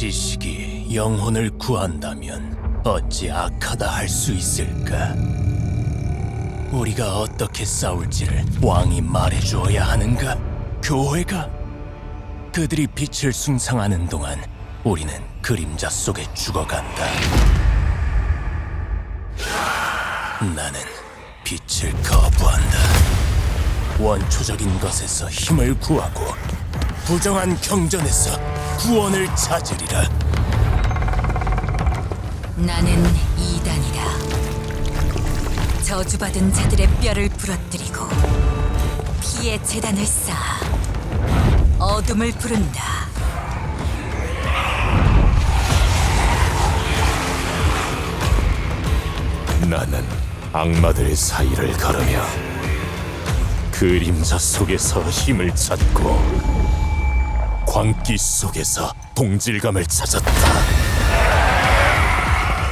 지식이 영혼을 구한다면 어찌 악하다 할 수 있을까? 우리가 어떻게 싸울지를 왕이 말해주어야 하는가? 교회가? 그들이 빛을 숭상하는 동안 우리는 그림자 속에 죽어간다. 나는 빛을 거부한다. 원초적인 것에서 힘을 구하고 부정한 경전에서 구원을 찾으리라. 나는 이단이다. 저주받은 자들의 뼈를 부러뜨리고 피의 재단을 쌓아 어둠을 부른다. 나는 악마들의 사이를 가르며 그림자 속에서 힘을 찾고 광기 속에서 동질감을 찾았다.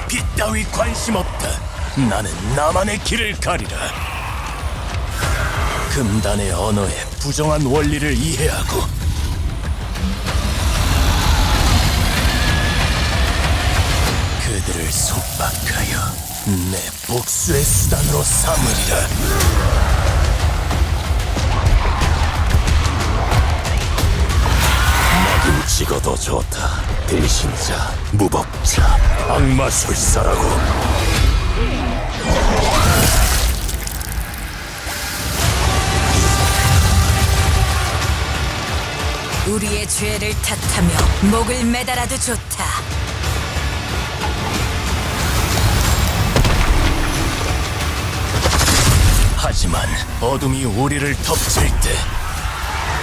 빛 따위 관심 없다. 나는 나만의 길을 가리라. 금단의 언어에 부정한 원리를 이해하고 그들을 속박하여 내 복수의 수단으로 삼으리라. 찍어도 좋다. 대신자, 무법자, 악마 술사라고. 우리의 죄를 탓하며 목을 매달아도 좋다. 하지만 어둠이 우리를 덮칠 때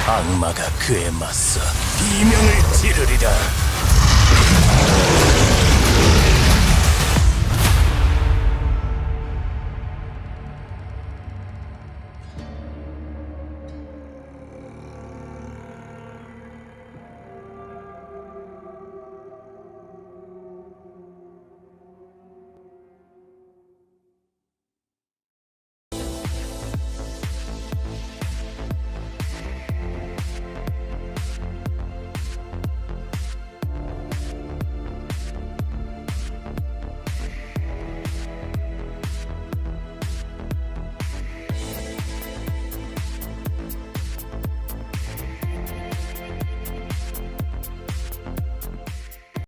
악마가 그에 맞서 비명을 지르리라.